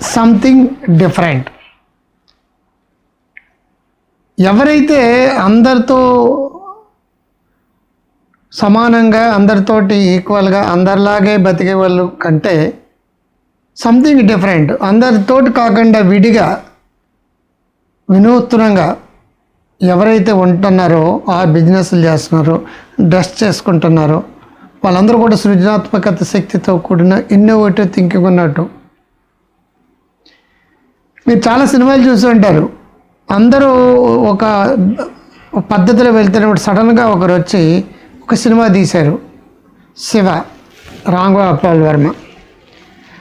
Something different ఎవరైతే అందరితో సమానంగా అందరితోటి ఈక్వల్గా అందరిలాగే బతికే వాళ్ళు కంటే సంథింగ్ డిఫరెంట్ అందరితోటి కాకుండా విడిగా వినూత్నంగా ఎవరైతే ఉంటున్నారో ఆ బిజినెస్లు చేస్తున్నారో డ్రెస్ చేసుకుంటున్నారో వాళ్ళందరూ కూడా సృజనాత్మకత శక్తితో కూడిన ఇన్నోవేటివ్ థింకింగ్ ఉన్నట్టు మీరు చాలా సినిమాలు చూసి ఉంటారు. అందరూ ఒక పద్ధతిలో వెళ్తున్నప్పుడు సడన్గా ఒకరు వచ్చి ఒక సినిమా తీశారు. శివ రాంగోపాల్ వర్మ.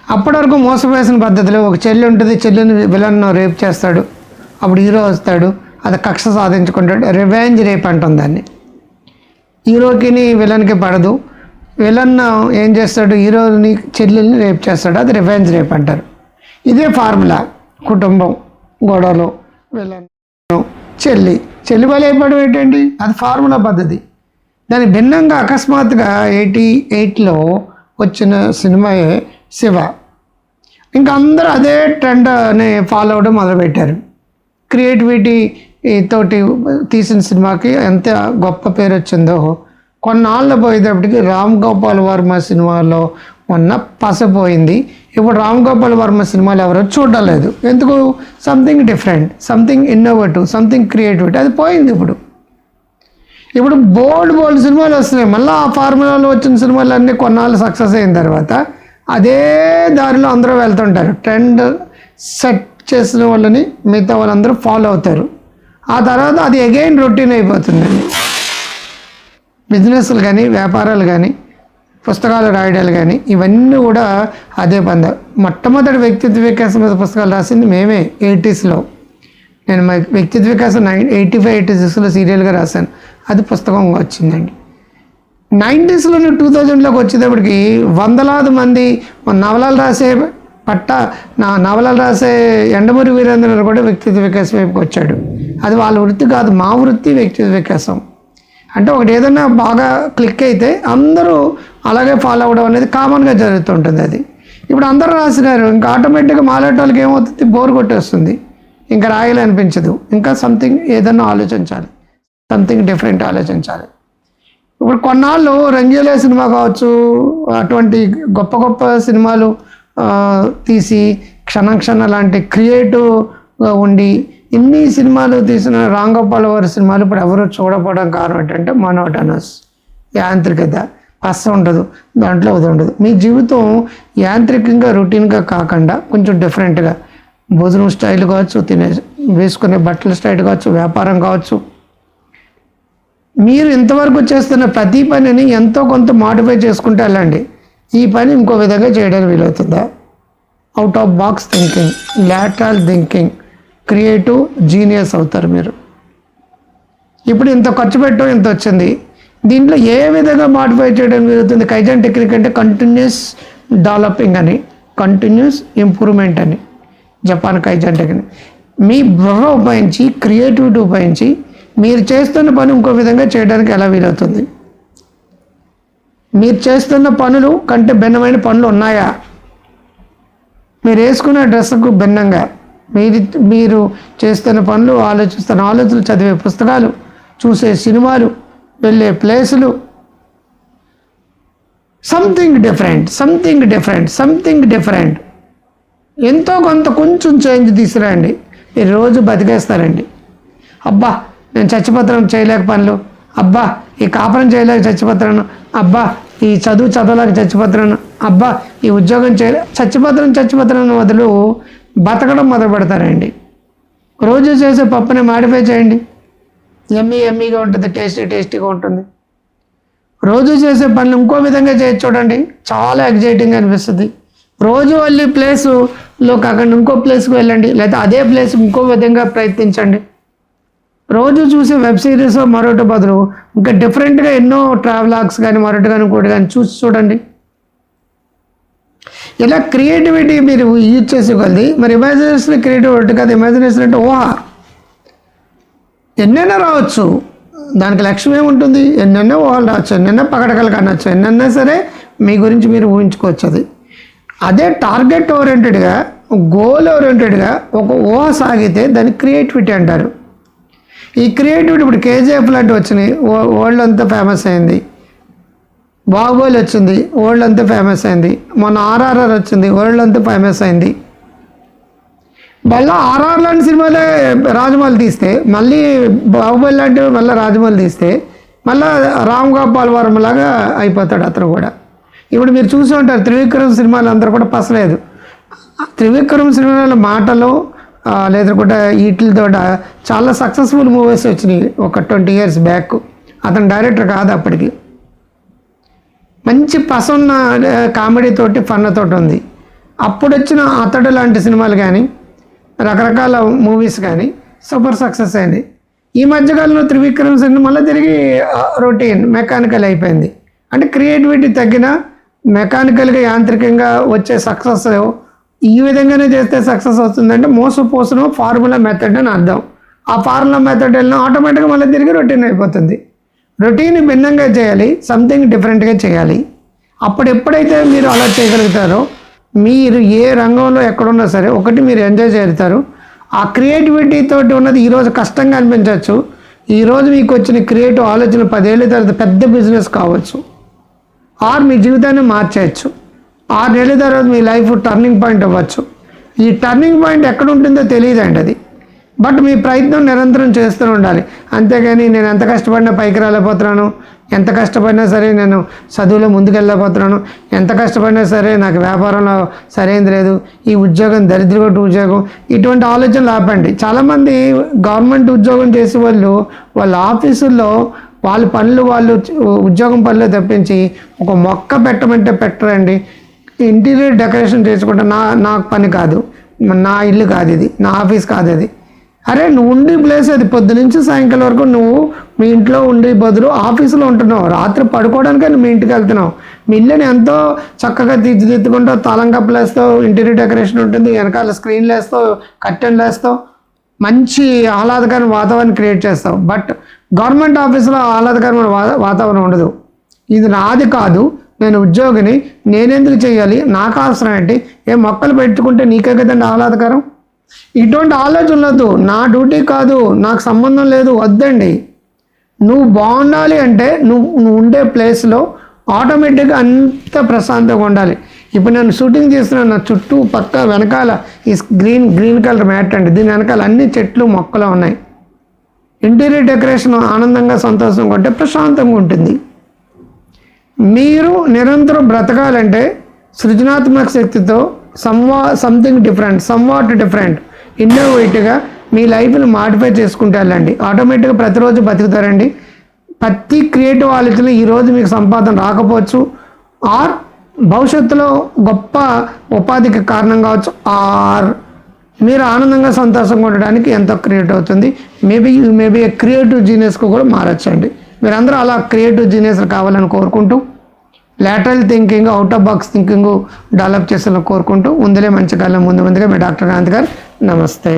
అప్పటి వరకు మోసపోయేసిన పద్ధతిలో ఒక చెల్లి ఉంటుంది. చెల్లిని విలన్ రేప్ చేస్తాడు. అప్పుడు హీరో వస్తాడు. అది కక్ష సాధించుకుంటాడు. రివెంజ్ రేప్ అంటుంది దాన్ని. హీరోకిని విలన్కి పడదు. విలన్ ఏం చేస్తాడు? హీరోని చెల్లెల్ని రేప్ చేస్తాడు. అది రివెంజ్ రేప్ అంటారు. ఇదే ఫార్ములా. కుటుంబం గొడవలు విలన్ చెల్లి చెల్లి బలైపడం ఏంటండి? అది ఫార్ములా పద్ధతి. దాని భిన్నంగా అకస్మాత్తుగా ఎయిటీ ఎయిట్లో వచ్చిన సినిమాయే శివ. ఇంకా అందరూ అదే ట్రెండ్ని ఫాలో అవ్వడం మొదలుపెట్టారు. క్రియేటివిటీ తోటి తీసిన సినిమాకి ఎంత గొప్ప పేరు వచ్చిందో. కొన్నాళ్ళు పోయేటప్పటికి రామ్ గోపాల్ వర్మ సినిమాలో మొన్న పసపోయింది ఇప్పుడు రామ్ గోపాల్ వర్మ సినిమాలు ఎవరో చూడలేదు. ఎందుకు? Something different something innovative something creativity అది పోయింది ఇప్పుడు. ఇప్పుడు బోల్డ్ బోల్డ్ సినిమాలు వస్తున్నాయి. మళ్ళీ ఆ ఫార్ములాలో వచ్చిన సినిమాలు అన్నీ కొన్నాళ్ళు సక్సెస్ అయిన తర్వాత అదే దారిలో అందరూ వెళ్తుంటారు. ట్రెండ్ సెట్ చేసిన వాళ్ళని మిగతా వాళ్ళందరూ ఫాలో అవుతారు. ఆ తర్వాత అది అగైన్ రొటీన్ అయిపోతుందండి బిజినెస్లు కానీ వ్యాపారాలు కానీ పుస్తకాలు రాయడాలు కానీ ఇవన్నీ కూడా అదే పంద. మొట్టమొదటి వ్యక్తిత్వ వికాసం మీద పుస్తకాలు రాసింది మేమే ఎయిటీస్లో. నేను మా వ్యక్తిత్వ వికాసం నైన్ ఎయిటీ ఫైవ్ ఎయిటీ సిక్స్లో సీరియల్గా రాశాను. అది పుస్తకంగా వచ్చిందండి. నైంటీస్లోనే టూ థౌజండ్లోకి వచ్చేటప్పటికి వందలాది మంది నవలాలు రాసే పట్ట నా నవలలు రాసే ఎండమూరి వీరేంద్ర కూడా వ్యక్తిత్వ వికాసం వైపుకి వచ్చాడు. అది వాళ్ళ వృత్తి కాదు మా వృత్తి వ్యక్తిత్వ వికాసం. అంటే ఒకటి ఏదైనా బాగా క్లిక్ అయితే అందరూ అలాగే ఫాలో అవ్వడం అనేది కామన్గా జరుగుతుంటుంది అది. ఇప్పుడు అందరూ రాసినారు ఇంకా ఆటోమేటిక్గా మాలేటోళ్ళకి ఏమవుతుంది? బోర్ కొట్టేస్తుంది. ఇంకా రాయాలనిపించదు ఇంకా సంథింగ్ ఏదన్నా ఆలోచించాలి. సంథింగ్ డిఫరెంట్ ఆలోచించాలి. ఇప్పుడు కొన్నాళ్ళు రంగీలే సినిమా కావచ్చు అటువంటి గొప్ప గొప్ప సినిమాలు తీసి క్షణం క్షణ లాంటి క్రియేటివ్గా ఉండి ఇన్ని సినిమాలు తీసిన రాంగోపాల్ వారి సినిమాలు ఇప్పుడు ఎవరు చూడపోవడం కారణం ఏంటంటే మనోటనస్ యాంత్రికత పస్స ఉండదు దాంట్లో అది ఉండదు. మీ జీవితం యాంత్రికంగా రొటీన్గా కాకుండా కొంచెం డిఫరెంట్గా. భోజనం స్టైల్ కావచ్చు తినే వేసుకునే బట్టల స్టైల్ కావచ్చు వ్యాపారం కావచ్చు. మీరు ఇంతవరకు చేస్తున్న ప్రతి పనిని ఎంతో కొంత మాడిఫై చేసుకుంటే వెళ్ళండి ఈ పని ఇంకో విధంగా చేయడానికి వీలవుతుందా? Out of box thinking lateral thinking creative genius అవుతారు మీరు. ఇప్పుడు ఇంత ఖర్చు పెట్టడం ఇంత వచ్చింది? దీంట్లో ఏ విధంగా మాడిఫై చేయడం జరుగుతుంది? కైజన్ టెక్నిక్ అంటే కంటిన్యూస్ డెవలపింగ్ అని కంటిన్యూస్ ఇంప్రూవ్మెంట్ అని. జపాన్ కైజన్ టెక్నిక్ మీ బుర్ర ఉపయోగించి క్రియేటివిటీ ఉపయోగించి మీరు చేస్తున్న పని ఇంకో విధంగా చేయడానికి ఎలా వీలవుతుంది? మీరు చేస్తున్న పనులు కంటే భిన్నమైన పనులు ఉన్నాయా? మీరు వేసుకున్న డ్రెస్కు భిన్నంగా. మీరు మీరు చేస్తున్న పనులు ఆలోచిస్తున్న ఆలోచనలు చదివే పుస్తకాలు చూసే సినిమాలు వెళ్ళే ప్లేసులు. Something different something different something different ఎంతో కొంత కొంచెం చేంజ్ తీసుకురండి. మీరు రోజు బతికేస్తారండి. అబ్బా నేను చచ్చిపోతాను చేయలేక పనులు. అబ్బా ఈ కాపురం చేయలేక చచ్చిపోతున్నాను అబ్బా ఈ చదువు చదవలేక చచ్చిపోతున్నాను అబ్బా ఈ ఉద్యోగం చేయలే చచ్చిపోతున్నాను చచ్చిపోతున్నాను వదులు బతకడం మొదలు పెడతారండి రోజు చేసే పప్పుని మాడిఫై చేయండి. ఎమ్మీ ఎమ్మీగా ఉంటుంది టేస్టీ టేస్టీగా ఉంటుంది. రోజు చేసే పనులు ఇంకో విధంగా చేయొచ్చు చూడండి. చాలా ఎగ్జైటింగ్ అనిపిస్తుంది. రోజు వెళ్ళి ప్లేసులో కాకుండా ఇంకో ప్లేస్కి వెళ్ళండి. లేదా అదే ప్లేస్ ఇంకో విధంగా ప్రయత్నించండి. రోజు చూసే వెబ్ సిరీస్ మరొకటి బదులు ఇంకా డిఫరెంట్గా ఎన్నో ట్రావెలాగ్స్ కానీ మరొకటి కానీ ఇంకోటి కానీ చూసి చూడండి. ఇలా క్రియేటివిటీ మీరు యూజ్ చేసేకొద్ది మరి ఇమాజినేషన్ క్రియేటివిటీ కాదు ఇమాజినేషన్ అంటే ఊహ. ఎన్నైనా రావచ్చు. దానికి లక్ష్యం ఏముంటుంది? ఎన్నెన్నో ఊహలు రావచ్చు ఎన్నెన్నో పగడకలు కానొచ్చు ఎన్నైనా సరే మీ గురించి మీరు ఊహించుకోవచ్చు అది. అదే టార్గెట్ ఓరియంటెడ్గా గోల్ ఓరియంటెడ్గా ఒక ఊహ సాగితే దాన్ని క్రియేటివిటీ అంటారు. ఈ క్రియేటివిటీ ఇప్పుడు కేజీఎఫ్ లాంటివి వచ్చినాయి వరల్డ్ అంతా ఫేమస్ అయింది. బాహుబలి వచ్చింది వరల్డ్ అంతా ఫేమస్ అయింది. మొన్న ఆర్ఆర్ఆర్ వచ్చింది వరల్డ్ అంతా ఫేమస్ అయింది. మళ్ళీ ఆర్ఆర్ లాంటి సినిమాలే రాజమౌళి తీస్తే మళ్ళీ బాహుబలి లాంటివి మళ్ళీ రాజమౌళి తీస్తే మళ్ళీ రామ్ గోపాల్ వరం లాగా అయిపోతాడు అతను కూడా. ఇప్పుడు మీరు చూసి ఉంటారు త్రివిక్రమ్ సినిమాలు అందరూ కూడా పసలేదు. త్రివిక్రమ్ సినిమాల మాటలు లేదా లేదంటే వీటితో చాలా సక్సెస్ఫుల్ మూవీస్ వచ్చినాయి ఒక ట్వంటీ ఇయర్స్ బ్యాక్ అతను డైరెక్టర్ కాదు అప్పటికి. మంచి పసన్న కామెడీ తోటి ఫన్ ఉంది. అప్పుడు వచ్చిన అతడు లాంటి సినిమాలు కానీ రకరకాల మూవీస్ కానీ సూపర్ సక్సెస్ అయింది. ఈ మధ్యకాలంలో త్రివిక్రమ్ సినిమా మళ్ళీ తిరిగి రొటీన్ మెకానికల్ అయిపోయింది. అంటే క్రియేటివిటీ తగ్గిన మెకానికల్గా యాంత్రికంగా వచ్చే సక్సెస్ ఈ విధంగానే చేస్తే సక్సెస్ వస్తుందంటే మోసపోసిన ఫార్ములా మెథడ్ అని అర్థం. ఆ ఫార్ములా మెథడ్ వెళ్ళిన ఆటోమేటిక్గా మళ్ళీ తిరిగి రొటీన్ అయిపోతుంది. రొటీన్ భిన్నంగా చేయాలి సంథింగ్ డిఫరెంట్గా చేయాలి. అప్పుడు ఎప్పుడైతే మీరు అలా చేయగలుగుతారో మీరు ఏ రంగంలో ఎక్కడున్నా సరే ఒకటి మీరు ఎంజాయ్ చేస్తారు. ఆ క్రియేటివిటీతో ఉన్నది ఈరోజు కష్టంగా అనిపించవచ్చు. ఈరోజు మీకు వచ్చిన క్రియేటివ్ ఆలోచన పదేళ్ళ తర్వాత పెద్ద బిజినెస్ కావచ్చు. ఆర్ మీ జీవితాన్ని మార్చేయచ్చు. ఆరు నెలల తర్వాత మీ లైఫ్ టర్నింగ్ పాయింట్ అవ్వచ్చు. ఈ టర్నింగ్ పాయింట్ ఎక్కడ ఉంటుందో తెలియదండి అది. బట్ మీ ప్రయత్నం నిరంతరం చేస్తూ ఉండాలి. అంతేగాని నేను ఎంత కష్టపడినా పైకి రాలేకపోతున్నాను. ఎంత కష్టపడినా సరే నేను చదువులో ముందుకెళ్ళకపోతున్నాను ఎంత కష్టపడినా సరే నాకు వ్యాపారంలో సరైనది లేదు. ఈ ఉద్యోగం దరిద్రగొట్టు ఉద్యోగం ఇటువంటి ఆలోచనలు ఆపండి. చాలామంది గవర్నమెంట్ ఉద్యోగం చేసే వాళ్ళు వాళ్ళ ఆఫీసుల్లో వాళ్ళ పనులు వాళ్ళు ఉద్యోగం పనులు తప్పించి ఒక మొక్క పెట్టమంటే పెట్టరండి. ఇంటీరియర్ డెకరేషన్ చేసుకుంటే నా నాకు పని కాదు. నా ఇల్లు కాదు ఇది. నా ఆఫీస్ కాదు అది. అరే నువ్వు ఉండి ప్లేస్ అది పొద్దు నుంచి సాయంకాలం వరకు నువ్వు మీ ఇంట్లో ఉండి బదులు ఆఫీసులో ఉంటున్నావు. రాత్రి పడుకోవడానికి నువ్వు మీ ఇంటికి వెళ్తున్నావు. మీ ఇల్లుని ఎంతో చక్కగా తీర్చిదిద్దుకుంటావు తాళం కప్పులు వేస్తావు ఇంటీరియర్ డెకరేషన్ ఉంటుంది వెనకాల స్క్రీన్లు వేస్తావు కర్టెన్లు వేస్తావు. మంచి ఆహ్లాదకరమైన వాతావరణం క్రియేట్ చేస్తావు. బట్ గవర్నమెంట్ ఆఫీసులో ఆహ్లాదకరమైన వా- వాతావరణం ఉండదు. ఇది నాది కాదు. నేను ఉద్యోగిని. నేనెందుకు చేయాలి? నాకు అవసరం ఏంటి? ఏ మొక్కలు పెట్టుకుంటే నీకే కదండి ఆహ్లాదకరం? ఇటువంటి ఆలోచన నా డ్యూటీ కాదు నాకు సంబంధం లేదు వద్దండి. నువ్వు బాగుండాలి అంటే నువ్వు నువ్వు ఉండే ప్లేస్లో ఆటోమేటిక్గా అంత ప్రశాంతంగా ఉండాలి. ఇప్పుడు నేను షూటింగ్ చేస్తున్నాను నా చుట్టూ పక్క వెనకాల ఈ గ్రీన్ గ్రీన్ కలర్ మ్యాట్ అండి. దీని వెనకాల అన్ని చెట్లు మొక్కలు ఉన్నాయి. ఇంటీరియర్ డెకరేషన్ ఆనందంగా సంతోషంగా ఉంటే ప్రశాంతంగా ఉంటుంది. మీరు నిరంతరం బ్రతకాలంటే సృజనాత్మక శక్తితో somewhat something different somewhat different ఇన్నోవేటివ్గా మీ లైఫ్ని మాడిఫై చేసుకుంటూ వెళ్ళండి. ఆటోమేటిక్గా ప్రతిరోజు బతుకుతారండి. ప్రతి క్రియేటివ్ ఆలోచన ఈరోజు మీకు సంపాదన రాకపోవచ్చు. ఆర్ భవిష్యత్తులో గొప్ప ఉపాధికి కారణం కావచ్చు. ఆర్ మీరు ఆనందంగా సంతోషంగా ఉండడానికి ఎంతో క్రియేట్ అవుతుంది. మేబీ మేబీ క్రియేటివ్ జీనియస్కు కూడా మారచ్చండి. మీరందరూ అలా క్రియేటివ్ జీనియస్ కావాలని కోరుకుంటూ lateral thinking out of box thinking develop చేసేలా కోరుకుంటూ ముందులే మంచి కాలం ముందు ముందుగా మీ డాక్టర్ కాంత్ గారు నమస్తే.